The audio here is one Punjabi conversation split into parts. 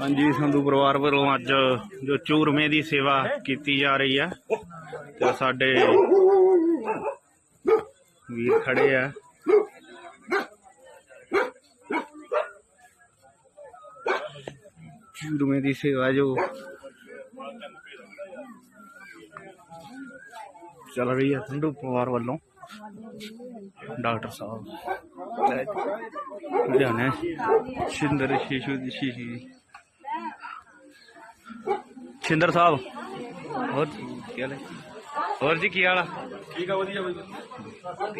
ਹਾਂਜੀ, ਸੰਧੂ ਪਰਿਵਾਰ ਵੱਲੋਂ ਅੱਜ ਜੋ ਚੂਰਮੇ ਦੀ ਸੇਵਾ ਕੀਤੀ ਜਾ ਰਹੀ ਹੈ ਤੇ ਸਾਡੇ ਵੀਰ ਖੜੇ ਆ। ਚੂਰਮੇ ਦੀ ਸੇਵਾ ਜੋ ਚੱਲ ਰਹੀ ਹੈ ਸੰਧੂ ਪਰਿਵਾਰ ਵੱਲੋਂ, ਡਾਕਟਰ ਸਾਹਿਬ। ਲੁਧਿਆਣੇ ਸ਼ਿੰਦਰ ਸ਼ੀਸ਼ੂ ਦੀ ਸ਼ੀਸ਼ੀ। ਸ਼ਿੰਦਰ ਸਾਹਿਬ ਹੋਰ ਕੀ ਹਾਲ ਹੈ? ਹੋਰ ਜੀ ਕੀ ਹਾਲ ਆ? ਠੀਕ ਆ ਵਧੀਆ ਬਈ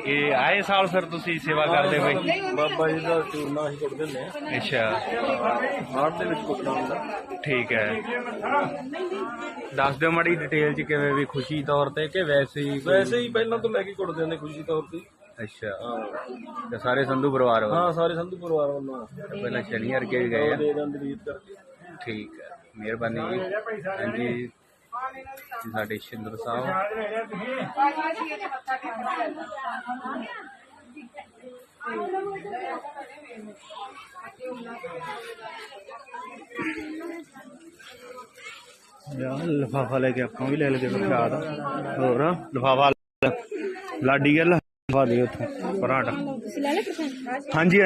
ਇਹ ਆਏ ਸਾਲ ਫਿਰ ਤੁਸੀਂ ਸੇਵਾ ਕਰਦੇ ਬਈ ਬਾਬਾ ਜੀ ਦਾ ਚੂਰਮਾ ਅਸੀਂ ਕੁੱਟ ਦਿੰਦੇ ਆ ਅੱਛਾ। ਹਾਰਟ ਦੇ ਵਿੱਚ ਕੁੱਟਣਾ ਹੁੰਦਾ। ਠੀਕ ਹੈ। ਦੱਸ ਦਿਓ ਮਾੜੀ ਡਿਟੇਲ ਚ ਕਿਵੇਂ ਵੀ ਖੁਸ਼ੀ ਤੌਰ ਤੇ ਕਿ ਵੈਸੇ ਹੀ ਕੋਈ- ਵੈਸੇ ਹੀ ਪਹਿਲਾਂ ਤੋਂ ਲੈ ਕੇ ਕੁੱਟਦੇ ਨੇ ਖੁਸ਼ੀ ਤੌਰ ਤੇ ਅੱਛਾ। ਹਾਂ। ਤੇ ਸਾਰੇ ਸੰਧੂ ਪਰਿਵਾਰ ਵੱਲੋਂ? ਹਾਂ ਸਾਰੇ ਸੰਧੂ ਪਰਿਵਾਰ ਵੱਲੋਂ। ਤੇ ਪਹਿਲਾਂ ਸ਼ਨੀ ਅਰਗੇ ਵੀ ਗਏ ਆ। ਦੇ ਦਿੰਦੇ ਰੀਤ ਕਰਕੇ। ਠੀਕ ਹੈ। ਮਿਹਰਬਾਨੀ ਜੀ। ਹਾਂਜੀ। ਜੀ ਸਾਡੇ ਸ਼ਿੰਦਰ ਸਾਹਿਬ। ਯਾਰ ਲਫਾਫਾ ਲੈ ਕੇ ਆਪਾਂ ਵੀ ਲੈ ਲਗੇ ਪ੍ਰਸ਼ਾਦ ਹੋਰ ਲਫਾਫਾ ਲਾਡੀ ਗੱਲ ਲਫਾ ਦੇ ਉੱਥੋਂ ਪਰਾਂਠਾ। ਤੁਸੀਂ ਲੈ ਲੈ ਪ੍ਰਸ਼ਾਦ? ਹਾਂਜੀ